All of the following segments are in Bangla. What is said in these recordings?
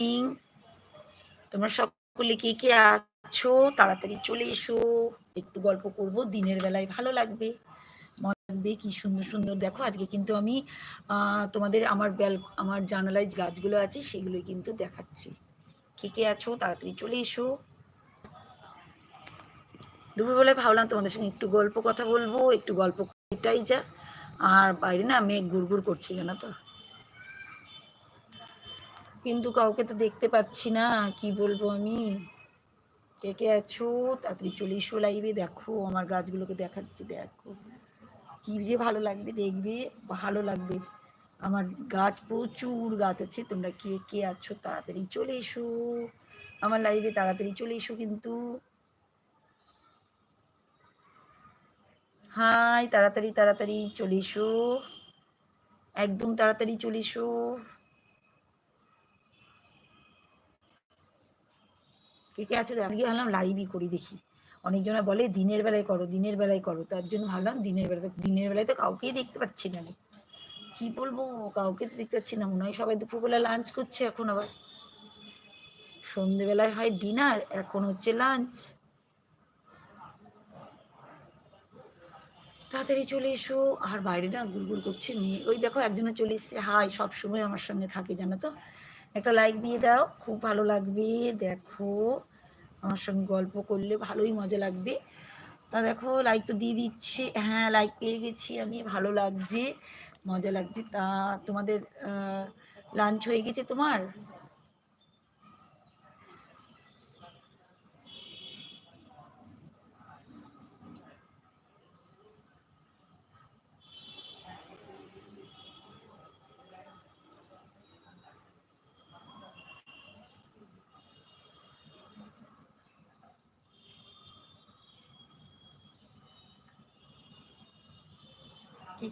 মর্নিং তোমরা সকলে কে কে আছো? তাড়াতাড়ি চলে এসো। একটু গল্প করব, দিনের বেলায় ভালো লাগবে। লাগবে, কি সুন্দর সুন্দর। দেখো, আজকে কিন্তু আমি তোমাদের আমার বেল আমার জানালায় গাছগুলো আছে সেগুলো কিন্তু দেখাচ্ছি। কে কে আছো? তাড়াতাড়ি চলে এসো। দুপুরবেলায় ভাবলাম তোমাদের সঙ্গে একটু গল্প কথা বলব, একটু গল্প এটাই যা। আর বাইরে না মেঘ গুড় গুড় করছে, জানো তো? কিন্তু কাউকে তো দেখতে পাচ্ছি না, কি বলব আমি? কে কে আছো? তাড়াতাড়ি চলে এসো লাইভে দেখো আমার গাছগুলোকে দেখাচ্ছি, দেখো। কি যে ভালো লাগবে দেখবে, ভালো লাগবে। আমার গাছ প্রচুর গাছ আছে, তোমরা কে কে আছো? তাড়াতাড়ি চলে এসো। আমার লাইভে তাড়াতাড়ি চলে এসো কিন্তু। হাই, তাড়াতাড়ি তাড়াতাড়ি চলে এসো। একদম তাড়াতাড়ি চলে এসো। কে কে আছে আজকে ভাবলাম লাইভই করি দেখি। অনেকজনা বলে, দিনের বেলায় করো, দিনের বেলায় করো। তার জন্য ভাবলাম দিনের বেলায় দিনের বেলায় তো কাউকেই দেখতে পাচ্ছি না আমি। কি বলব, কাউকে তো দেখতে পাচ্ছি না, মনে হয় সবাই দুপুরবেলা লাঞ্চ করছে এখন আবার। সন্ধেবেলায় হয় ডিনার এখন হচ্ছে লাঞ্চ তাড়াতাড়ি চলে এসো, আর বাইরে না গুড়গুড় করছে মেয়ে। ওই দেখো একজনে চলে এসছে, হাই সবসময় আমার সঙ্গে থাকে, জানো তো? একটা লাইক দিয়ে দাও, খুব ভালো লাগবে, দেখো। আমার সঙ্গে গল্প করলে ভালোই মজা লাগবে। তা দেখো লাইক তো দিয়ে দিচ্ছে। হ্যাঁ লাইক পেয়ে গেছি আমি, ভালো লাগছে, মজা লাগছে। তা তোমাদের লাঞ্চ হয়ে গেছে তোমার?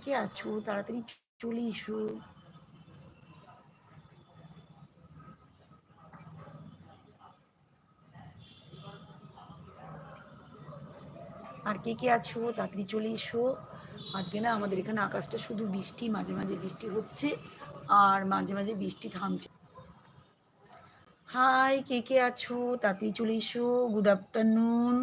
কে আছো, তাড়াতাড়ি চলে এসো। আর কে কে আছো, তাড়াতাড়ি চলে এসো। আজকে না আমাদের এখানে আকাশটা শুধু বৃষ্টি, মাঝে মাঝে বৃষ্টি হচ্ছে, আর মাঝে মাঝে বৃষ্টি থামছে। হাই, কে কে আছো, তাড়াতাড়ি চলে এসো। গুড আফটারনুন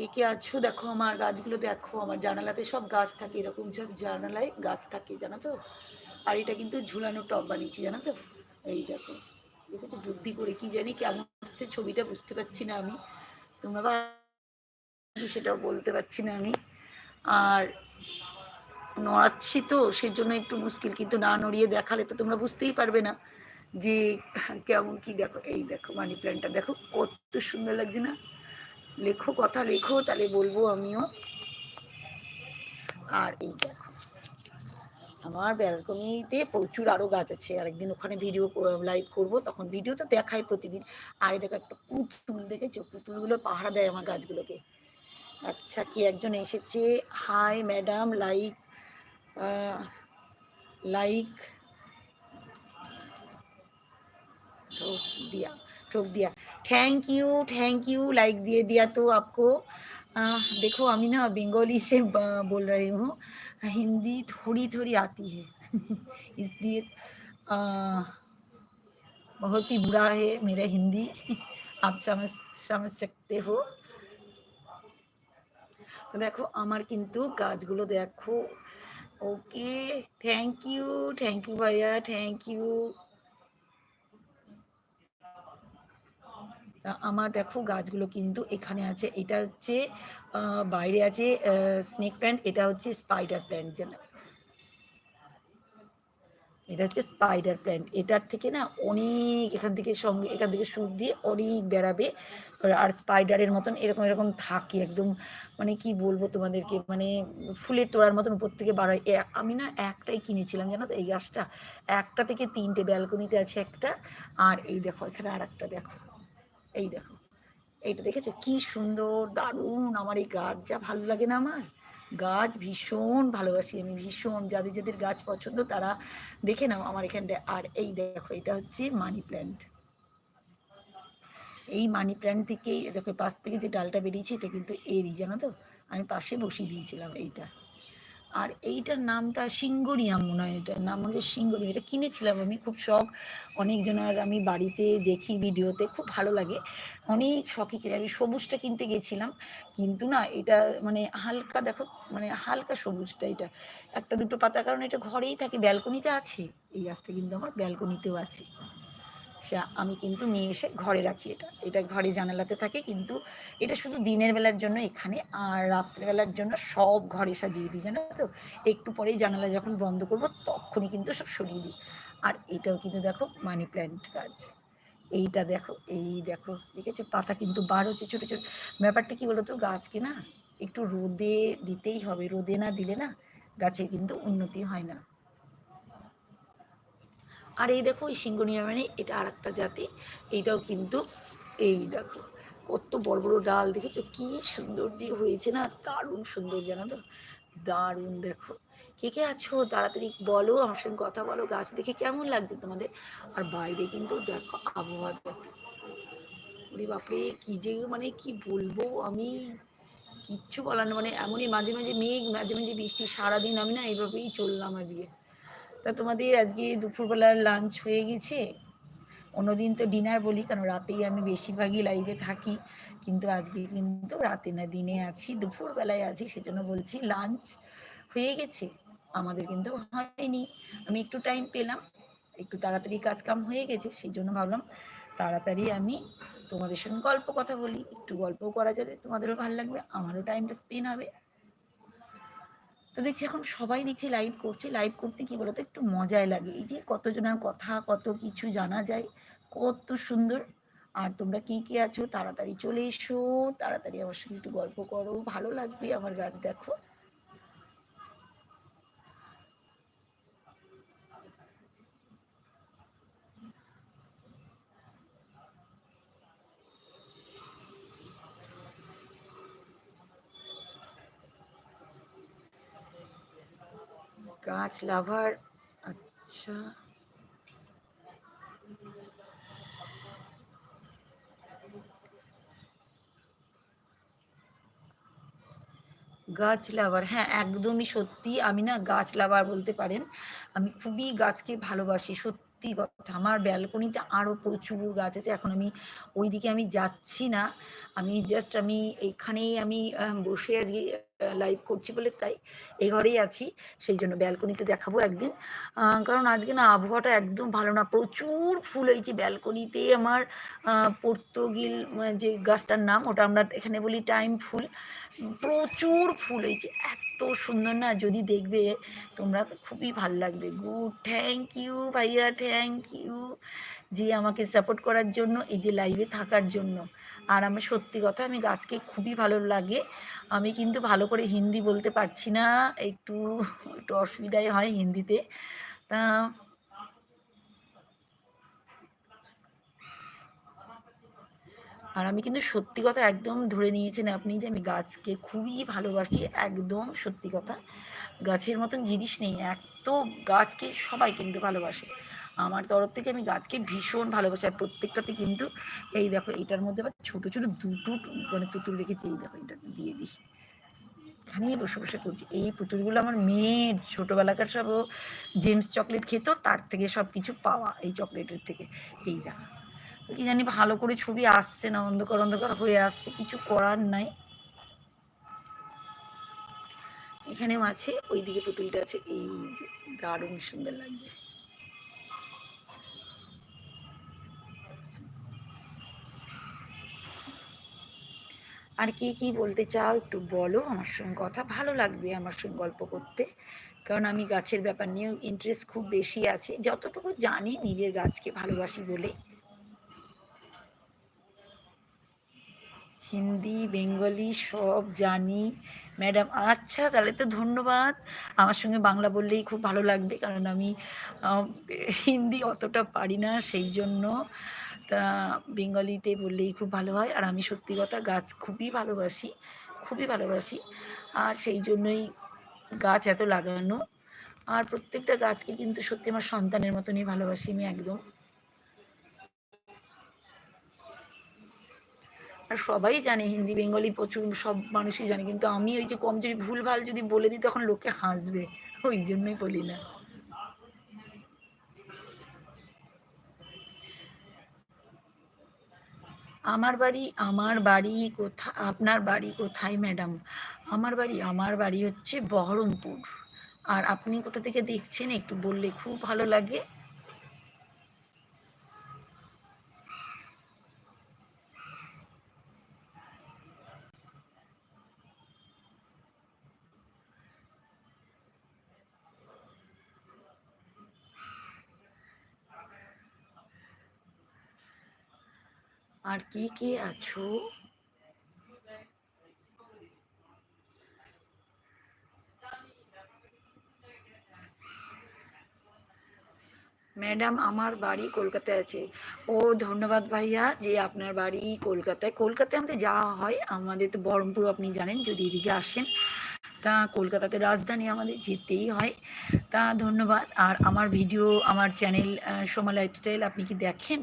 কে কে আছো? দেখো আমার গাছগুলো দেখো, আমার জানালাতে সব গাছ থাকে, এরকম সব জানালায় গাছ থাকে, জানো তো? আর এটা কিন্তু ঝুলানো টব বানিয়েছি, জানো তো? এই দেখো, দেখেছ? বুদ্ধি করে কি জানি কেমন আসছে ছবিটা বুঝতে পারছি না আমি। তোমরা বা সেটাও বলতে পারছি না আমি। আর নড়াচ্ছি তো, সেজন্য একটু মুশকিল, কিন্তু না নড়িয়ে দেখালে তো তোমরা বুঝতেই পারবে না যে কেমন কি দেখো। এই দেখো মানি প্ল্যান্টটা দেখো, কত সুন্দর লাগছে না? লেখো, কথা লেখো, তাহলে বলব আমিও। আর এই দেখো, আমার ব্যালকনিতে প্রচুর আরও গাছ আছে। আরেকদিন ওখানে ভিডিও লাইভ করব, তখন ভিডিও তো দেখাই প্রতিদিন। আর দেখো একটা পুতুল, দেখেছ? পুতুলগুলো পাহারা দেয় আমার গাছগুলোকে। আচ্ছা কি একজন এসেছে? হাই ম্যাডাম লাইক লাইক তো দিয়া। ठोक दिया thank you thank you like दिए दिया तो आपको आ, देखो अमी ना बंगाली से बोल रही हूँ हिंदी थोड़ी थोड़ी आती है इसलिए बहुत ही बुरा है मेरा हिंदी आप समझ समझ सकते हो তো দেখো আমার কিন্তু গাছগুলো দেখো okay thank you thank you ভাইয়া থ্যাংক ইউ আমার দেখো গাছগুলো কিন্তু এখানে আছে। এটা হচ্ছে বাইরে আছে স্নেক প্ল্যান্ট এটা হচ্ছে স্পাইডার প্ল্যান্ট যেন এটা হচ্ছে স্পাইডার প্ল্যান্ট এটার থেকে না অনেক এখান থেকে সঙ্গে, এখান থেকে সুর দিয়ে অনেক বেড়াবে। আর স্পাইডারের মতন এরকম এরকম থাকে একদম মানে কি বলব তোমাদেরকে মানে ফুলের তোড়ার মতন উপর থেকে বার হয়। আমি না একটাই কিনেছিলাম, জানো তো এই গাছটা? একটা থেকে তিনটে ব্যালকনিতে আছে একটা। আর এই দেখো, এখানে আর একটা দেখো। এই দেখো, এইটা দেখেছ? কি সুন্দর, দারুণ আমার এই গাছ, যা ভালো লাগে না আমার? গাছ ভীষণ ভালোবাসি আমি, ভীষণ। যাদের যাদের গাছ পছন্দ তারা দেখে নাও আমার এখানটায় আর এই দেখো, এটা হচ্ছে মানি প্ল্যান্ট। এই মানি প্ল্যান্ট থেকেই, দেখো পাশ থেকে যে ডালটা বেরিয়েছে, এটা কিন্তু এরই, জানো তো? আমি পাশে বসিয়ে দিয়েছিলাম এইটা। আর এইটার নামটা সিঙ্গরিয়াম মনে হয়, এটার নাম হচ্ছে সিঙ্গরিয়াম এটা কিনেছিলাম আমি, খুব শখ। অনেকজনের আমি বাড়িতে দেখি ভিডিওতে, খুব ভালো লাগে। অনেক শখে কিনে, আমি সবুজটা কিনতে গেছিলাম। কিন্তু না, এটা মানে হালকা, দেখো মানে হালকা সবুজটা এটা। একটা দুটো পাতা, কারণ এটা ঘরেই থাকে, ব্যালকনিতে আছে। এই গাছটা কিন্তু আমার ব্যালকনিতেও আছে। সে আমি কিন্তু নিয়ে এসে ঘরে রাখি এটা। এটা ঘরে জানালাতে থাকে কিন্তু এটা শুধু দিনের বেলার জন্য এখানে আর রাত্রেবেলার জন্য সব ঘরে সাজিয়ে দিই, জানো তো? একটু পরেই জানালা যখন বন্ধ করব তখনই কিন্তু সব সরিয়ে দিই। আর এটাও কিন্তু দেখো মানি প্ল্যান্ট গাছ এইটা দেখো, এই দেখো, দেখেছ? পাতা কিন্তু বার হচ্ছে ছোটো ছোটো। ব্যাপারটা কি বলতো? গাছকে না একটু রোদে দিতেই হবে, রোদে না দিলে না গাছের কিন্তু উন্নতি হয় না। আর এই দেখো, এই সিঙ্গনিয়া মানে এটা আর একটা জাতি। এইটাও কিন্তু এই দেখো, কত বড় বড় ডাল, দেখেছ? কি সুন্দর যে হয়েছে না? দারুণ সুন্দর, জানো তো? দারুণ, দেখো। কে কে আছো? তাড়াতাড়ি বলো, আমার সঙ্গে কথা বলো, গাছ দেখে কেমন লাগছে তোমাদের? আর বাইরে কিন্তু দেখো আবহাওয়া, দেখো। ওরে বাপরে, কি যে মানে কি বলব আমি? কিচ্ছু বলার মানে এমনই মাঝে মাঝে মেঘ, মাঝে মাঝে বৃষ্টি, সারাদিন আমি না এইভাবেই চললাম আজকে। তা তোমাদের আজকে দুপুরবেলার লাঞ্চ হয়ে গেছে। অন্যদিন তো ডিনার বলি, কারণ রাতেই আমি বেশিরভাগই লাইভে থাকি। কিন্তু আজকে কিন্তু রাতে না, দিনে আছি, দুপুরবেলায় আছি, সেজন্য বলছি লাঞ্চ হয়ে গেছে। আমাদের কিন্তু হয়নি। আমি একটু টাইম পেলাম, একটু তাড়াতাড়ি কাজ কাম হয়ে গেছে সেই জন্য ভাবলাম তাড়াতাড়ি আমি তোমাদের সঙ্গে গল্প কথা বলি। একটু গল্পও করা যাবে, তোমাদেরও ভালো লাগবে, আমারও টাইমটা স্পেন্ড হবে। তো দেখছি এখন সবাই দেখছি লাইভ করছে। লাইভ করতে কি বলতো? একটু মজাই লাগে। এই যে কতজনের কথা, কত কিছু জানা যায়, কত সুন্দর। আর তোমরা কি কি আছো? তাড়াতাড়ি চলে এসো। তাড়াতাড়ি আমার সঙ্গে একটু গল্প করো। ভালো লাগবে আমার গাছ দেখো। গাছ লাভার আচ্ছা। গাছ লাভার হ্যাঁ একদমই সত্যি। আমি না গাছ লাভার বলতে পারেন, আমি খুবই গাছকে ভালোবাসি, সত্যি কথা। আমার ব্যালকনিতে আরও প্রচুর গাছ আছে, এখন আমি ওইদিকে আমি যাচ্ছি না। আমি জাস্ট আমি এখানেই আমি বসে আজকে লাইভ করছি বলে তাই এই ঘরেই আছি। সেই জন্য ব্যালকনিতে দেখাবো একদিন। কারণ আজকে না আবহাওয়াটা একদম ভালো না। প্রচুর ফুল হয়েছে ব্যালকনিতে আমার পর্তুগিল যে গাছটার নাম, ওটা আমরা এখানে বলি টাইম ফুল। প্রচুর ফুল হয়েছে এত সুন্দর না, যদি দেখবে তোমরা খুবই ভালো লাগবে। গুড থ্যাংক ইউ ভাইয়া থ্যাংক ইউ যে আমাকে সাপোর্ট করার জন্য, এই যে লাইভে থাকার জন্য। আর আমার সত্যি কথা, আমি গাছকে খুবই ভালো লাগে। আমি কিন্তু ভালো করে হিন্দি বলতে পারছি না, একটু একটু অসুবিধাই হয় হিন্দিতে। তা আর আমি কিন্তু সত্যি কথা একদম ধরে নিয়েছেন আপনি যে আমি গাছকে খুবই ভালোবাসি, একদম সত্যি কথা। গাছের মতন জিনিস নেই, এত গাছকে সবাই কিন্তু ভালোবাসে। আমার তরফ থেকে আমি গাছকে ভীষণ ভালোবাসি আর প্রত্যেকটাতে কিন্তু এই দেখো এটার মধ্যে আবার ছোটো ছোটো দুটো মানে পুতুল রেখেছি, এই দেখো এটা দিয়ে দিই। এখানেই বসে বসে করছি। এই পুতুলগুলো আমার মেয়ের ছোটোবেলাকার সব জেমস চকলেট খেত, তার থেকে সব কিছু পাওয়া এই চকলেটের থেকে। এই দেখো। কি জানি ভালো করে ছবি আসছে না, অন্ধকার অন্ধকার হয়ে আসছে, কিছু করার নাই। এখানেও আছে ওই দিকে পুতুলটা আছে, এই দারুণ সুন্দর লাগছে। আর কি কি বলতে চাও একটু বলো, আমার সঙ্গে কথা। ভালো লাগবে আমার সঙ্গে গল্প করতে। কারণ আমি গাছের ব্যাপার নিয়েও ইন্টারেস্ট খুব বেশি আছে। যতটুকু জানি নিজের গাছকে ভালোবাসি বলে। হিন্দি, বেঙ্গলি সব জানি। ম্যাডাম আচ্ছা তাহলে তো ধন্যবাদ। আমার সঙ্গে বাংলা বললেই খুব ভালো লাগবে। কারণ আমি হিন্দি অতটা পারি না, সেই জন্য। বেঙ্গলিতে বললেই খুব ভালো হয়। আর আমি সত্যি কথা গাছ খুবই ভালোবাসি খুবই ভালোবাসি। আর সেই জন্যই গাছ এত লাগানো। আর প্রত্যেকটা গাছকে কিন্তু সত্যি আমার সন্তানের মতনই ভালোবাসি আমি একদম। আর সবাই জানে হিন্দি, বেঙ্গলি প্রচুর, সব মানুষই জানে। কিন্তু আমি ওই যে কম যদি ভুলভাল যদি বলে দিই, তখন লোকে হাসবে। ওই জন্যই বলি না। আমার বাড়ি আমার বাড়ি কোথা, আপনার বাড়ি কোথায়, ম্যাডাম? আমার বাড়ি আমার বাড়ি হচ্ছে বহরমপুর। আর আপনি কোথা থেকে দেখছেন একটু বললে খুব ভালো লাগে। আর কে কে আছো? ম্যাডাম, আমার বাড়ি কলকাতায় আছে। ও, ধন্যবাদ ভাইয়া যে আপনার বাড়ি কলকাতায়। কলকাতায় আমাদের যাওয়া হয়, আমাদের তো বহরমপুর, আপনি জানেন, যদি এদিকে আসেন। তা কলকাতাতে রাজধানী আমাদের যেতেই হয়। তা ধন্যবাদ। আর আমার ভিডিও, আমার চ্যানেল সোমা লাইফস্টাইল, আপনি কি দেখেন?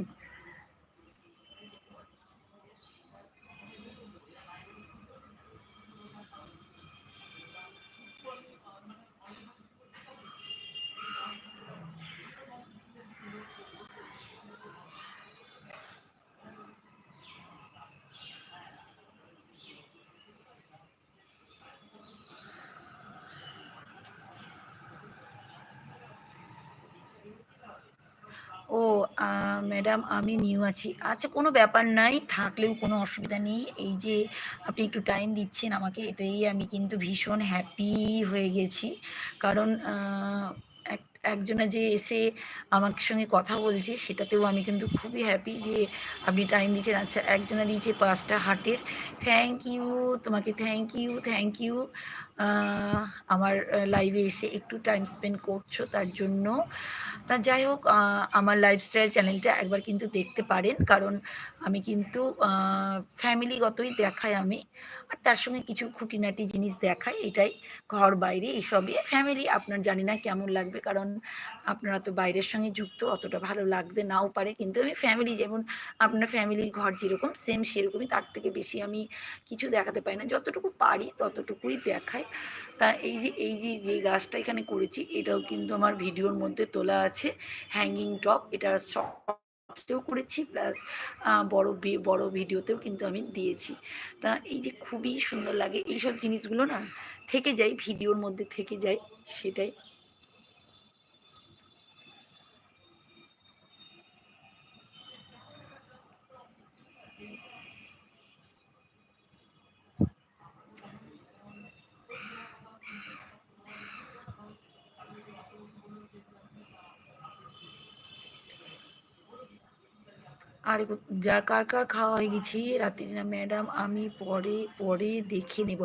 ও ম্যাডাম, আমি নিউ আছি। আচ্ছা কোনো ব্যাপার নাই, থাকলেও কোনো অসুবিধা নেই। এই যে, আপনি একটু টাইম দিচ্ছেন আমাকে, এতেই আমি কিন্তু ভীষণ হ্যাপি হয়ে গেছি। কারণ এক, একজনে যে এসে আমার সঙ্গে কথা বলছে, সেটাতেও আমি কিন্তু খুবই হ্যাপি যে আপনি টাইম দিচ্ছেন। আচ্ছা একজনে দিয়েছে পাঁচটা হাটের থ্যাংক ইউ তোমাকে থ্যাংক ইউ থ্যাংক ইউ আমার লাইভে এসে একটু টাইম স্পেন্ড করছ তার জন্য। তা যাই হোক আমার লাইফস্টাইল চ্যানেলটা একবার কিন্তু দেখতে পারেন। কারণ আমি কিন্তু ফ্যামিলিগতই দেখাই আমি। আর তার সঙ্গে কিছু খুঁটিনাটি জিনিস দেখাই, এটাই ঘর বাইরে এইসবই ফ্যামিলি আপনার জানি না কেমন লাগবে, কারণ আপনারা তো বাইরের সঙ্গে যুক্ত, অতটা ভালো লাগতে নাও পারে। কিন্তু আমি ফ্যামিলি যেমন, আপনার ফ্যামিলির ঘর যেরকম সেম সেরকমই, তার থেকে বেশি আমি কিছু দেখাতে পারি না। যতটুকু পারি, ততটুকুই দেখাই। তা এই যে এই যে যে গাছটা এখানে করেছি, এটাও কিন্তু আমার ভিডিওর মধ্যে তোলা আছে। হ্যাঙ্গিং টপ এটা শর্টসেও করেছি প্লাস বড় বড় ভিডিওতেও কিন্তু আমি দিয়েছি। তা এই যে খুবই সুন্দর লাগে, এইসব জিনিসগুলো না থেকে যাই ভিডিওর মধ্যে থেকে যাই সেটাই। আর যা কার কার খাওয়া হয়ে গেছি রাত্রি না ম্যাডাম, আমি পরে পরে দেখে নেব।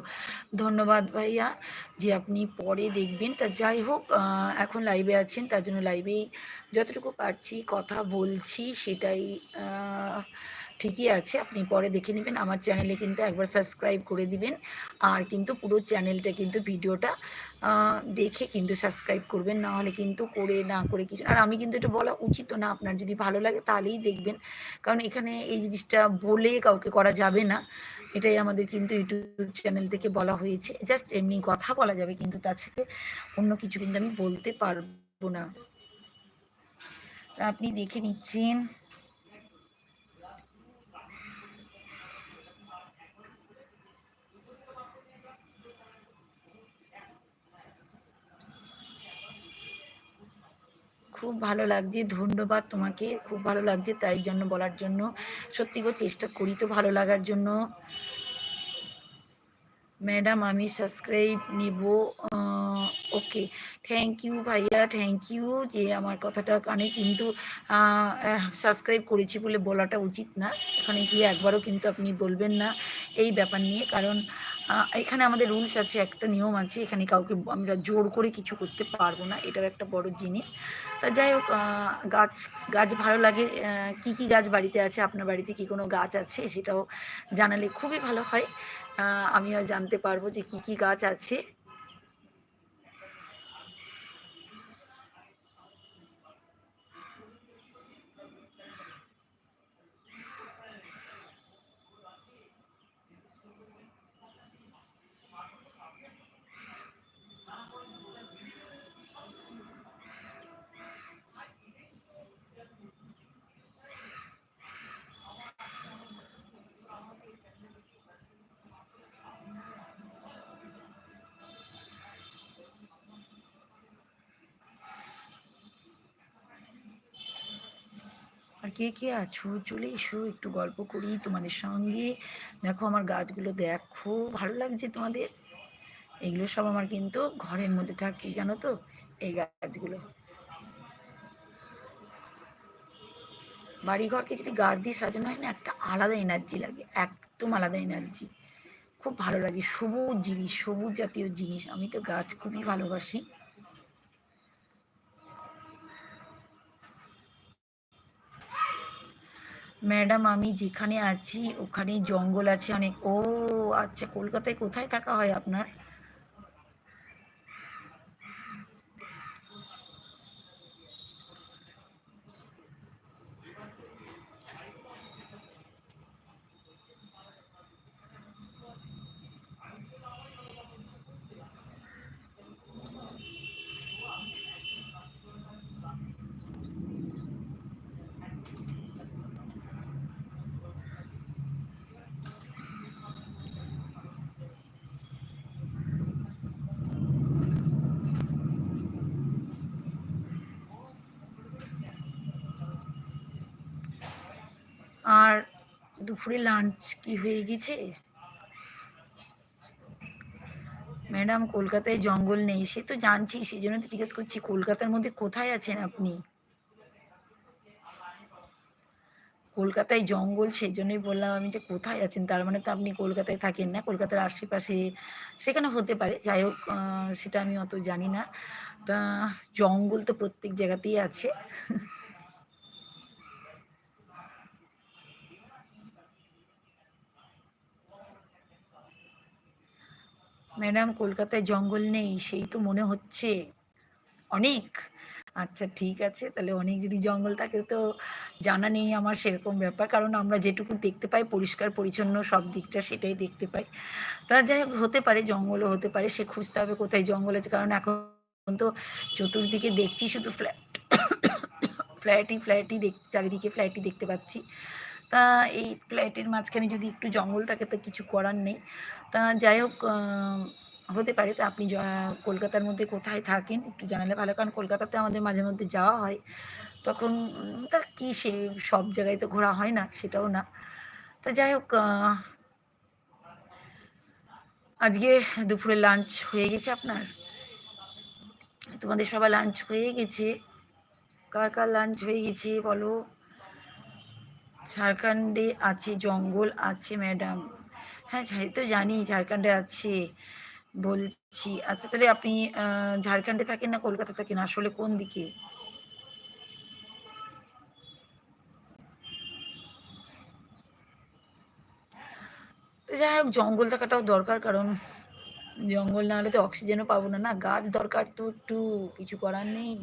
ধন্যবাদ ভাইয়া যে আপনি পরে দেখবেন। তা যাই হোক এখন লাইভে আছেন, তার জন্য লাইভেই যতটুকু পারছি কথা বলছি, সেটাই ঠিকই আছে, আপনি পরে দেখে নেবেন। আমার চ্যানেলে কিন্তু একবার সাবস্ক্রাইব করে দিবেন। আর কিন্তু পুরো চ্যানেলটা কিন্তু ভিডিওটা দেখে কিন্তু সাবস্ক্রাইব করবেন। না হলে কিন্তু করে, না করে কিছু। আর আমি কিন্তু এটা বলা উচিত না, আপনার যদি ভালো লাগে তাহলেই দেখবেন। কারণ এখানে এই জিনিসটা বলে কাউকে করা যাবে না। এটাই আমাদের কিন্তু ইউটিউব চ্যানেল থেকে বলা হয়েছে। জাস্ট এমনি কথা বলা যাবে কিন্তু তার সাথে অন্য কিছু কিন্তু আমি বলতে পারব না। আপনি দেখে নিচ্ছেন। খুব ভালো লাগছে, ধন্যবাদ তোমাকে, খুব ভালো লাগছে তাই জন্য বলার জন্য। সত্যি গো, চেষ্টা করি তো ভালো লাগার জন্য। ম্যাডাম, আমি সাবস্ক্রাইব নিব ওকে থ্যাংক ইউ ভাইয়া থ্যাংক ইউ যে আমার কথাটা কানে কিন্তু সাবস্ক্রাইব করেছি বলে বলাটা উচিত না। এখানে গিয়ে একবারও কিন্তু আপনি বলবেন না এই ব্যাপার নিয়ে। কারণ এখানে আমাদের রুলস আছে, একটা নিয়ম আছে, এখানে কাউকে আমরা জোর করে কিছু করতে পারব না। এটাও একটা বড় জিনিস। তা যাই হোক গাছ গাছ ভালো লাগে কি কি গাছ বাড়িতে আছে, আপনার বাড়িতে কি কোনো গাছ আছে? সেটাও জানালে খুবই ভালো হয়। আমিও জানতে পারব যে কি কি গাছ আছে। কে কে আছো? চলে এসো, একটু গল্প করি তোমাদের সঙ্গে। দেখো, আমার গাছগুলো দেখো, ভালো লাগছে তোমাদের? এগুলো সব আমার কিন্তু ঘরের মধ্যে থাকে, জানো তো? এই গাছগুলো। বাড়িঘরকে যদি গাছ দিয়ে সাজানো হয় না, একটা আলাদা এনার্জি লাগে, একদম আলাদা এনার্জি খুব ভালো লাগে, সবুজ জিনিস, সবুজ জাতীয় জিনিস। আমি তো গাছ খুবই ভালোবাসি। ম্যাডাম, আমি যেখানে আছি ওখানে জঙ্গল আছে অনেক। ও আচ্ছা কলকাতায় কোথায় থাকা হয় আপনার আর দুপুরে লাঞ্চ কি হয়ে গেছে? ম্যাডাম কলকাতায় জঙ্গল নেই, সে তো জানছি সেই জন্য তো জিজ্ঞেস করছি, কলকাতার মধ্যে কোথায় আছেন আপনি? কলকাতায় জঙ্গল সেই জন্যই বললাম আমি যে কোথায় আছেন, তার মানে তো আপনি কলকাতায় থাকেন না, কলকাতার আশেপাশে সেখানে হতে পারে, যাই হোক সেটা আমি অত জানি না। তা জঙ্গল তো প্রত্যেক জায়গাতেই আছে। ম্যাডাম, কলকাতায় জঙ্গল নেই, সেই তো মনে হচ্ছে। অনেক? আচ্ছা ঠিক আছে, তাহলে অনেক যদি জঙ্গল থাকে তো জানা নেই আমার সেরকম ব্যাপার, কারণ আমরা যেটুকু দেখতে পাই, পরিষ্কার, পরিচ্ছন্ন সব দিকটা সেটাই দেখতে পাই। তা যাই হোক, হতে পারে, জঙ্গলও হতে পারে, সে খুঁজতে হবে কোথায় জঙ্গল আছে, কারণ এখন তো চতুর্দিকে দেখছি শুধু ফ্ল্যাট ফ্ল্যাটই ফ্ল্যাটই দেখ, চারিদিকে ফ্ল্যাটই দেখতে পাচ্ছি। তা এই ফ্ল্যাটের মাঝখানে যদি একটু জঙ্গল থাকে তো কিছু করার নেই। তা যাই হোক হতে পারে। তা আপনি কলকাতার মধ্যে কোথায় থাকেন একটু জানালে ভালো। কারণ কলকাতাতে আমাদের মাঝে মধ্যে যাওয়া হয়। তখন তা কী সে, সব জায়গায় তো ঘোরা হয় না, সেটাও না। তা যাই হোক আজকে দুপুরে লাঞ্চ হয়ে গেছে আপনার? তোমাদের সবার লাঞ্চ হয়ে গেছে। কার কার লাঞ্চ হয়ে গেছে বলো? ঝাড়খণ্ডে আছে, জঙ্গল আছে, ম্যাডাম। হ্যাঁ সেই তো জানি ঝাড়খণ্ডে আছে, বলছি। আচ্ছা তাহলে আপনি ঝাড়খণ্ডে থাকেন না, কলকাতা থাকেন? আসলে কোন দিকে? যাই হোক, জঙ্গল থাকাটাও দরকার, কারণ জঙ্গল না হলে তো অক্সিজেনও পাবো না। না, গাছ দরকার তো একটু, কিছু করার নেই।